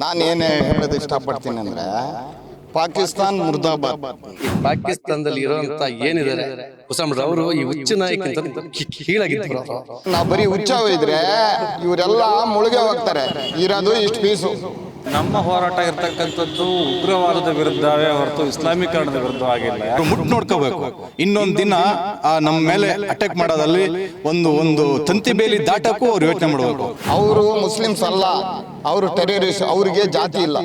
ನಾನು ಏನು ಹೇಳೋದು ಇಷ್ಟಪಡ್ತೀನಿ ಅಂದ್ರೆ ಪಾಕಿಸ್ತಾನ್ ಮುರ್ದಾಬಾದ್. ಪಾಕಿಸ್ತಾನದಲ್ಲಿ ಇರೋಂತ ಏನಿದ್ದಾರೆ? ಅವರು ಈ ಹುಚ್ಚು ನಾಯಕ ಕೀಳಾಗಿದ್ರು ನಾವು ಬರೀ ಹುಚ್ಚ ಇದ್ರೆ ಇವರೆಲ್ಲ ಮುಳುಗೆ ಹೋಗ್ತಾರೆ. ಇರೋದು ಇಷ್ಟು ಪೀಸು ನಮ್ಮ ಹೋರಾಟ ಇರತಕ್ಕಂಥದ್ದು ಉಗ್ರವಾದದ ವಿರುದ್ಧವೇ ಹೊರತು ಇಸ್ಲಾಮೀಕರಣದ ವಿರುದ್ಧ ಆಗಿಲ್ಲ. ಮುಟ್ ನೋಡ್ಕೋಬೇಕು. ಇನ್ನೊಂದು ದಿನ ಆ ನಮ್ಮ ಮೇಲೆ ಅಟ್ಯಾಕ್ ಮಾಡೋದಲ್ಲಿ ಒಂದು ಒಂದು ತಂತಿ ಬೇಲಿ ದಾಟಕ್ಕೂ ಅವ್ರು ಯೋಚನೆ ಮಾಡಬೇಕು. ಅವರು ಮುಸ್ಲಿಮ್ಸ್ ಅಲ್ಲ. ಅವರು ಟೆರರಿಸ್ಟ್ ಅವರಿಗೆ ಜಾತಿ ಇಲ್ಲ.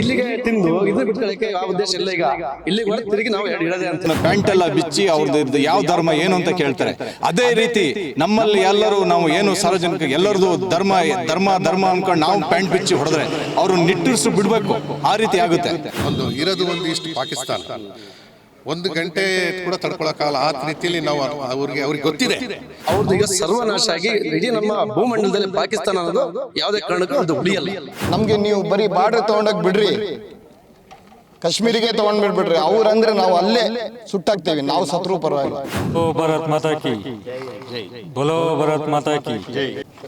ಇಲ್ಲಿಗೆ ತಿಂದು ಇದು ಬಿಟ್ಕೊಳ್ಳಕ್ಕೆ ಯಾವ ಉದ್ದೇಶ ಇಲ್ಲ ಈಗ. ಇಲ್ಲಿ ಒಳಗೆ ತಿರುಗಿ ನಾವು ಹೇಳದೆ ಅಂತ. ಪ್ಯಾಂಟ್ ಎಲ್ಲ ಬಿಚ್ಚಿ ಅವ್ರದ್ದು ಯಾವ ಧರ್ಮ ಏನು ಅಂತ ಕೇಳ್ತಾರೆ. ಅದೇ ರೀತಿ ನಮ್ಮಲ್ಲಿ ಎಲ್ಲರೂ ನಾವು ಏನು ಸಾರ್ವಜನಿಕ ಎಲ್ಲರದು ಧರ್ಮ ಧರ್ಮ ಧರ್ಮ ಅನ್ಕೊಂಡು ನಾವು ಪ್ಯಾಂಟ್ ಬಿಚ್ಚಿ ಹೊಡೆದ್ರೆ ಅವರು ನಿಟ್ಟುರ್ಸು ಬಿಡಬೇಕು. ಆ ರೀತಿ ಆಗುತ್ತೆ. ಒಂದು ಇರೋದು ಒಂದು ಇಷ್ಟು ಪಾಕಿಸ್ತಾನ. ಒಂದು ಗಂಟೆ ಕೂಡ ತಡ್ಕೊಳಕ್ಕಾಗಲ್ಲ. ಆ ರೀತಿಯಲ್ಲಿ ನಾವು ಅವ್ರಿಗೆ ಅವ್ರಿಗೆ ಗೊತ್ತಿದೆ. ಅವ್ರದ್ದು ಈಗ ಸರ್ವನಾಶ ಆಗಿ ಇಡೀ ನಮ್ಮ ಭೂಮಂಡಲದಲ್ಲಿ ಪಾಕಿಸ್ತಾನ ಅನ್ನೋದು ಯಾವುದೇ ಕಾರಣಕ್ಕೂ ಅದು ಉಳಿಯಲ್ಲ. ನಮಗೆ ನೀವು ಬರೀ ಬಾರ್ಡರ್ ತಗೊಂಡೋಗಿ ಬಿಡ್ರಿ. ಕಾಶ್ಮೀರಿಗೆ ತಗೊಂಡ್ ಬಿಡ್ಬಿಡ್ರಿ. ಅವ್ರಂದ್ರೆ ನಾವು ಅಲ್ಲೇ ಸುಟ್ಟಾಗ್ತೇವೆ. ನಾವು ಸತ್ರು ಪರವಾಗಿಲ್ಲ ಓ ಭಾರತ್ ಮಾತಾ ಕಿ. ಭರತ್ ಭಾರತ್ ಮಾತಾ ಕಿ.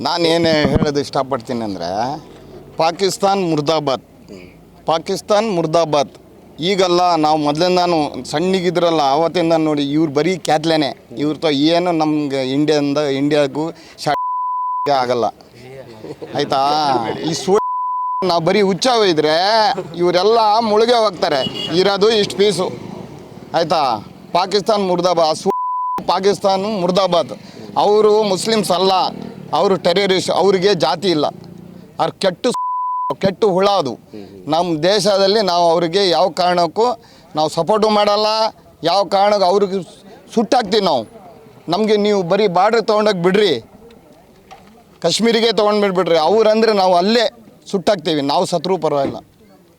ನಾನು ಏನು ಹೇಳೋದು ಇಷ್ಟಪಡ್ತೀನಿ ಅಂದರೆ ಪಾಕಿಸ್ತಾನ್ ಮುರ್ದಾಬಾದ್. ಪಾಕಿಸ್ತಾನ್ ಮುರ್ದಾಬಾದ್. ಈಗಲ್ಲ ನಾವು ಮೊದಲಿಂದಾನು ಸಣ್ಣಗಿದ್ರಲ್ಲ, ಆವತ್ತಿಂದ ನೋಡಿ ಇವ್ರು ಬರೀ ಕ್ಯಾತ್ಲೇನೆ. ಇವ್ರతో ಏನು ನಮ್ಗೆ ಇಂಡಿಯಾದಿಂದ ಇಂಡಿಯಾಗೂ ಆಗಲ್ಲ. ಆಯ್ತಾ? ಈ ಸೋ ನಾವು ಬರೀ ಹುಚ್ಚ ಇದ್ರೆ ಇವರೆಲ್ಲ ಮುಳುಗೆ ಹೋಗ್ತಾರೆ. ಇರೋದು ಇಷ್ಟು ಪೀಸು. ಆಯ್ತಾ? ಪಾಕಿಸ್ತಾನ್ ಮುರ್ದಾಬಾದ್ ಸು ಪಾಕಿಸ್ತಾನ ಮುರ್ದಾಬಾದ್. ಅವರು ಮುಸ್ಲಿಮ್ಸ್ ಅಲ್ಲ, ಅವರು ಟೆರರಿಸ್ಟ್, ಅವ್ರಿಗೆ ಜಾತಿ ಇಲ್ಲ. ಅವ್ರು ಕೆಟ್ಟು ಕೆಟ್ಟು ಹುಳ ಅದು ನಮ್ಮ ದೇಶದಲ್ಲಿ ನಾವು ಅವರಿಗೆ ಯಾವ ಕಾರಣಕ್ಕೂ ನಾವು ಸಪೋರ್ಟು ಮಾಡಲ್ಲ. ಯಾವ ಕಾರಣಕ್ಕೂ ಅವ್ರಿಗೆ ಸುಟ್ಟಾಕ್ತೀವಿ ನಾವು. ನಮಗೆ ನೀವು ಬರೀ ಬಾರ್ಡ್ರ್ ತೊಗೊಂಡೋಗಿ ಬಿಡ್ರಿ. ಕಾಶ್ಮೀರಿಗೆ ತೊಗೊಂಡ್ಬಿಡ್ಬಿಡ್ರಿ ಅವ್ರಂದ್ರೆ ನಾವು ಅಲ್ಲೇ ಸುಟ್ಟಾಕ್ತೀವಿ. ನಾವು ಸತ್ರು ಪರವಾಗಿಲ್ಲ.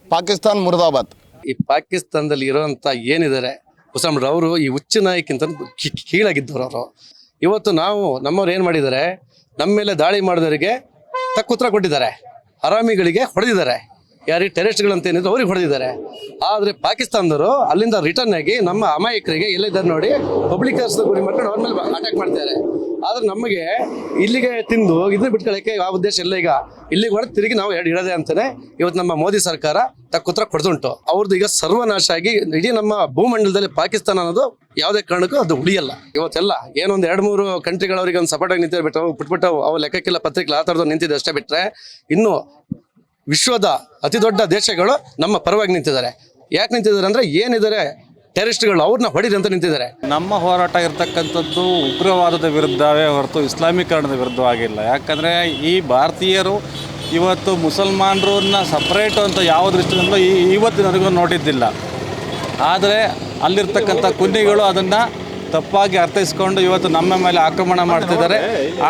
ಪಾಕಿಸ್ತಾನ್ ಮುರ್ದಾಬಾದ್. ಈ ಪಾಕಿಸ್ತಾನದಲ್ಲಿ ಇರುವಂತ ಏನಿದ್ದಾರೆ ಹುಸಾಮ್ರ ಅವರು ಈ ಹುಚ್ಚು ನಾಯಕಿಂತ ಕೀಳಾಗಿದ್ದವರು ಅವರು. ಇವತ್ತು ನಾವು ನಮ್ಮವ್ರು ಏನು ಮಾಡಿದ್ದಾರೆ ನಮ್ಮ ಮೇಲೆ ದಾಳಿ ಮಾಡಿದವರಿಗೆ ತಕ್ಕ ಉತ್ತರ ಕೊಟ್ಟಿದ್ದಾರೆ. ಹರಾಮಿಗಳಿಗೆ ಹೊಡೆದಿದ್ದಾರೆ. ಯಾರಿಗೆ ಟೆರೆಸ್ಟ್ಗಳಂತ ಏನಿದ್ರು ಅವ್ರಿಗೆ ಹೊಡೆದಿದ್ದಾರೆ. ಆದರೆ ಪಾಕಿಸ್ತಾನದವರು ಅಲ್ಲಿಂದ ರಿಟರ್ನ್ ಆಗಿ ನಮ್ಮ ಅಮಾಯಕರಿಗೆ ಎಲ್ಲಿದ್ದಾರೆ ನೋಡಿ ಪಬ್ಲಿಕ್ ಪಬ್ಲಿಕರ್ಸ್ ಗುರಿ ಮಾಡ್ಕೊಂಡು ಅವ್ರ ಮೇಲೆ ಅಟ್ಯಾಕ್ ಮಾಡ್ತಾರೆ ಆದ್ರೆ ನಮಗೆ ಇಲ್ಲಿಗೆ ತಿಂದು ಇದನ್ನ ಬಿಟ್ಕೊಳ್ಳಕ್ಕೆ ಯಾವ ಉದ್ದೇಶ ಇಲ್ಲ ಈಗ. ಇಲ್ಲಿಗೆ ಹೊಡೆದು ತಿರುಗಿ ನಾವು ಎರಡು ಇಡದೆ ಅಂತಲೇ ಇವತ್ತು ನಮ್ಮ ಮೋದಿ ಸರ್ಕಾರ ತಕ್ಕ ಉತ್ತರ ಕೊಡ್ದುಂಟು. ಅವ್ರದ್ದು ಈಗ ಸರ್ವನಾಶ ಆಗಿ ಇಡೀ ನಮ್ಮ ಭೂಮಂಡಲದಲ್ಲಿ ಪಾಕಿಸ್ತಾನ ಅನ್ನೋದು ಯಾವುದೇ ಕಾರಣಕ್ಕೂ ಅದು ಉಳಿಯಲ್ಲ. ಇವತ್ತೆಲ್ಲ ಏನೊಂದು ಎರಡು ಮೂರು ಕಂಟ್ರಿಗಳವರಿಗೆ ಒಂದು ಸಪೋರ್ಟಾಗಿ ನಿಂತಿರ್ಬಿಟ್ಟು ಬಿಟ್ಬಿಟ್ಟು ಅವು ಲೆಕ್ಕಕ್ಕಿಲ್ಲ ಪತ್ರಿಕೆ ಆ ಥರದ್ದು ನಿಂತಿದೆ ಅಷ್ಟೇ ಬಿಟ್ಟರೆ ಇನ್ನು ವಿಶ್ವದ ಅತಿ ದೊಡ್ಡ ದೇಶಗಳು ನಮ್ಮ ಪರವಾಗಿ ನಿಂತಿದ್ದಾರೆ. ಯಾಕೆ ನಿಂತಿದ್ದಾರೆ ಅಂದ್ರೆ ಏನಿದ್ದಾರೆ ಟೆರರಿಸ್ಟ್ಗಳು ಅವ್ರನ್ನ ಹೊಡಿರಿ ಅಂತ ನಿಂತಿದ್ದಾರೆ. ನಮ್ಮ ಹೋರಾಟ ಇರತಕ್ಕಂಥದ್ದು ಉಗ್ರವಾದದ ವಿರುದ್ಧವೇ ಹೊರತು ಇಸ್ಲಾಮೀಕರಣದ ವಿರುದ್ಧ ಆಗಿಲ್ಲ. ಯಾಕಂದರೆ ಈ ಭಾರತೀಯರು ಇವತ್ತು ಮುಸಲ್ಮಾನರನ್ನ ಸಪ್ರೇಟು ಅಂತ ಯಾವ ದೃಷ್ಟಿಯಿಂದ ಈ ಇವತ್ತಿನವರೆಗೂ ನೋಡಿದ್ದಿಲ್ಲ. ಆದರೆ ಅಲ್ಲಿರ್ತಕ್ಕಂಥ ಕುನ್ನಿಗಳು ಅದನ್ನು ತಪ್ಪಾಗಿ ಅರ್ಥೈಸ್ಕೊಂಡು ಇವತ್ತು ನಮ್ಮ ಮೇಲೆ ಆಕ್ರಮಣ ಮಾಡ್ತಿದ್ದಾರೆ.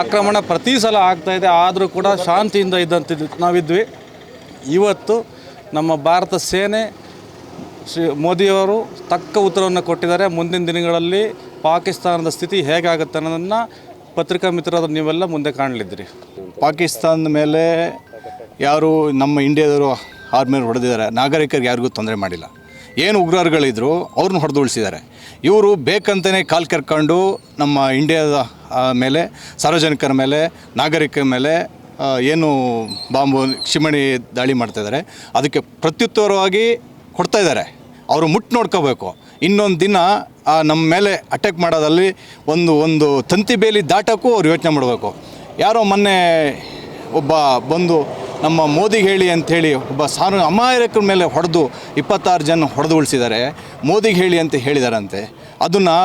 ಆಕ್ರಮಣ ಪ್ರತಿ ಸಲ ಆಗ್ತಾಯಿದೆ ಆದರೂ ಕೂಡ ಶಾಂತಿಯಿಂದ ಇದ್ದಂತಿದ್ದು ನಾವಿದ್ವಿ. ಇವತ್ತು ನಮ್ಮ ಭಾರತ ಸೇನೆ ಶ್ರೀ ಮೋದಿಯವರು ತಕ್ಕ ಉತ್ತರವನ್ನು ಕೊಟ್ಟಿದ್ದಾರೆ. ಮುಂದಿನ ದಿನಗಳಲ್ಲಿ ಪಾಕಿಸ್ತಾನದ ಸ್ಥಿತಿ ಹೇಗಾಗುತ್ತೆ ಅನ್ನೋದನ್ನು ಪತ್ರಿಕಾ ಮಿತ್ರರಾದ ನೀವೆಲ್ಲ ಮುಂದೆ ಕಾಣಲಿದ್ದೀರಿ. ಪಾಕಿಸ್ತಾನದ ಮೇಲೆ ಯಾರು ನಮ್ಮ ಇಂಡಿಯಾದವರು ಮೇಲೆ ಹೊಡೆದಿದ್ದಾರೆ. ನಾಗರಿಕರಿಗೆ ಯಾರಿಗೂ ತೊಂದರೆ ಮಾಡಿಲ್ಲ. ಏನು ಉಗ್ರರುಗಳಿದ್ರು ಅವ್ರನ್ನ ಹೊಡೆದು ಉಳಿಸಿದ್ದಾರೆ ಇವರು ಬೇಕಂತಲೇ ಕಾಲು ಕರ್ಕೊಂಡು ನಮ್ಮ ಇಂಡಿಯಾದ ಮೇಲೆ ಸಾರ್ವಜನಿಕರ ಮೇಲೆ, ನಾಗರಿಕರ ಮೇಲೆ ಏನು ಬಾಂಬು ಕ್ಷಿಮಣಿ ದಾಳಿ ಮಾಡ್ತಾಯಿದ್ದಾರೆ ಅದಕ್ಕೆ ಪ್ರತ್ಯುತ್ತರವಾಗಿ ಕೊಡ್ತಾ ಇದ್ದಾರೆ. ಅವರು ಮುಟ್ಟು ನೋಡ್ಕೋಬೇಕು. ಇನ್ನೊಂದು ದಿನ ನಮ್ಮ ಮೇಲೆ ಅಟ್ಯಾಕ್ ಮಾಡೋದಲ್ಲಿ ಒಂದು ಒಂದು ತಂತಿ ಬೇಲಿ ದಾಟೋಕ್ಕೂ ಅವ್ರು ಯೋಚನೆ ಮಾಡಬೇಕು. ಯಾರೋ ಮೊನ್ನೆ ಒಬ್ಬ ಬಂದು ನಮ್ಮ ಮೋದಿಗೆ ಹೇಳಿ ಅಂಥೇಳಿ ಒಬ್ಬ ಸಾರು ಅಮಾಯಕರ ಮೇಲೆ ಹೊಡೆದು ಇಪ್ಪತ್ತಾರು ಜನ ಹೊಡೆದು ಉಳಿಸಿದ್ದಾರೆ ಮೋದಿಗೆ ಹೇಳಿ ಅಂತ ಹೇಳಿದಾರಂತೆ. ಅದನ್ನು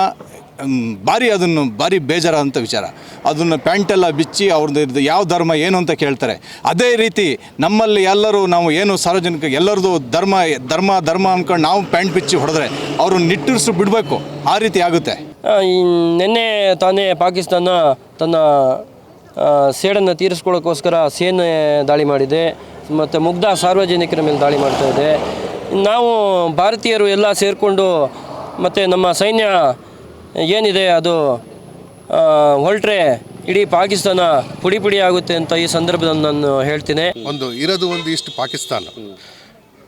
ಭಾರಿ ಅದನ್ನು, ಭಾರಿ ಬೇಜಾರಾದಂಥ ವಿಚಾರ. ಅದನ್ನು ಪ್ಯಾಂಟೆಲ್ಲ ಬಿಚ್ಚಿ ಅವ್ರದ್ದು ಯಾವ ಧರ್ಮ ಏನು ಅಂತ ಕೇಳ್ತಾರೆ. ಅದೇ ರೀತಿ ನಮ್ಮಲ್ಲಿ ಎಲ್ಲರೂ ನಾವು ಏನು ಸಾರ್ವಜನಿಕ, ಎಲ್ಲರದು ಧರ್ಮ ಧರ್ಮ ಧರ್ಮ ಅಂದ್ಕೊಂಡು ನಾವು ಪ್ಯಾಂಟ್ ಬಿಚ್ಚಿ ಹೊಡೆದ್ರೆ ಅವರು ನಿಟ್ಟುರಿಸು ಬಿಡಬೇಕು. ಆ ರೀತಿ ಆಗುತ್ತೆ. ನಿನ್ನೆ ತಾನೇ ಪಾಕಿಸ್ತಾನ ತನ್ನ ಸೇಡನ್ನು ತೀರಿಸ್ಕೊಳ್ಳೋಕ್ಕೋಸ್ಕರ ಸೇನೆ ದಾಳಿ ಮಾಡಿದೆ. ಮತ್ತು ಮುಗ್ಧ ಸಾರ್ವಜನಿಕರ ಮೇಲೆ ದಾಳಿ ಮಾಡ್ತಾ ಇದೆ. ನಾವು ಭಾರತೀಯರು ಎಲ್ಲ ಸೇರಿಕೊಂಡು ಮತ್ತು ನಮ್ಮ ಸೈನ್ಯ ಏನಿದೆ ಅದು ಹೊರಟ್ರೆ ಇಡೀ ಪಾಕಿಸ್ತಾನ ಪುಡಿ ಪುಡಿ ಆಗುತ್ತೆ ಅಂತ ಈ ಸಂದರ್ಭದಲ್ಲಿ ನಾನು ಹೇಳ್ತೀನಿ. ಒಂದು, ಇರೋದು ಒಂದು ಇಷ್ಟು ಪಾಕಿಸ್ತಾನ.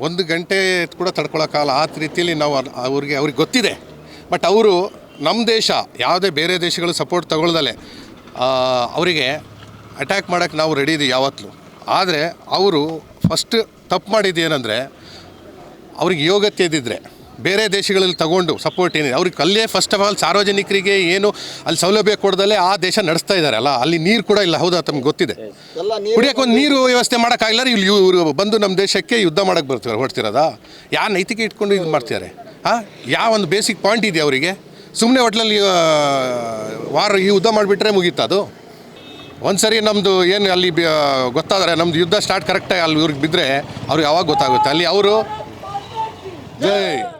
ಒಂದು ಗಂಟೆ ಕೂಡ ತಡ್ಕೊಳ್ಳೋಕ್ಕಾಗಲ್ಲ ಆ ರೀತಿಯಲ್ಲಿ ನಾವು ಅವ್ರ್- ಅವ್ರಿಗೆ ಅವ್ರಿಗೆ ಗೊತ್ತಿದೆ. ಬಟ್ ಅವರು ನಮ್ಮ ದೇಶ, ಯಾವುದೇ ಬೇರೆ ದೇಶಗಳು ಸಪೋರ್ಟ್ ತಗೊಳ್ದಲೆ ಅವರಿಗೆ ಅಟ್ಯಾಕ್ ಮಾಡೋಕ್ಕೆ ನಾವು ರೆಡಿ ಇದೀವಿ ಯಾವತ್ತೂ. ಆದರೆ, ಅವರು ಫಸ್ಟ್ ತಪ್ಪು ಮಾಡಿದ್ದು ಏನಂದರೆ, ಅವ್ರಿಗೆ ಯೋಗ್ಯತೆ ಇದ್ದಿದ್ರೆ ಬೇರೆ ದೇಶಗಳಲ್ಲಿ ತಗೊಂಡು ಸಪೋರ್ಟ್ ಏನಿದೆ? ಅವ್ರಿಗೆ ಅಲ್ಲೇ ಫಸ್ಟ್ ಆಫ್ ಆಲ್ ಸಾರ್ವಜನಿಕರಿಗೆ ಏನು ಅಲ್ಲಿ ಸೌಲಭ್ಯ ಕೊಡದಲ್ಲೇ ಆ ದೇಶ ನಡೆಸ್ತಾ ಇದ್ದಾರೆ ಅಲ್ಲ? ಅಲ್ಲಿ ನೀರು ಕೂಡ ಇಲ್ಲ. ಹೌದಾ? ತಮ್ಗೆ ಗೊತ್ತಿದೆ. ಕುಡಿಯೋಕೆ ಒಂದು ನೀರು ವ್ಯವಸ್ಥೆ ಮಾಡೋಕ್ಕಾಗಿಲ್ಲ ಇಲ್ಲಿ ಇವರು ಬಂದು ನಮ್ಮ ದೇಶಕ್ಕೆ ಯುದ್ಧ ಮಾಡಕ್ಕೆ ಬರ್ತಾರೆ ಹೊಡ್ತಿರೋದಾ ಯಾವ ನೈತಿಕ ಇಟ್ಕೊಂಡು ಇದು ಮಾಡ್ತಿದ್ದಾರೆ? ಹಾಂ? ಯಾವ ಒಂದು ಬೇಸಿಕ್ ಪಾಯಿಂಟ್ ಇದೆ ಅವರಿಗೆ? ಸುಮ್ಮನೆ ಹೋಟ್ಲಲ್ಲಿ ವಾರ ಈ ಯುದ್ಧ ಮಾಡಿಬಿಟ್ರೆ ಮುಗೀತದು ಅದು? ಒಂದು ಸರಿ ನಮ್ಮದು ಏನು ಅಲ್ಲಿ ಬ- ಗೊತ್ತಾದರೆ ನಮ್ಮದು ಯುದ್ಧ ಸ್ಟಾರ್ಟ್ ಕರೆಕ್ಟಾಗಿ ಅಲ್ಲಿ ಇವ್ರಿಗೆ ಬಿದ್ದರೆ ಅವ್ರಿಗೆ ಯಾವಾಗ ಗೊತ್ತಾಗುತ್ತೆ? ಅಲ್ಲಿ ಅವರು ಜೈ.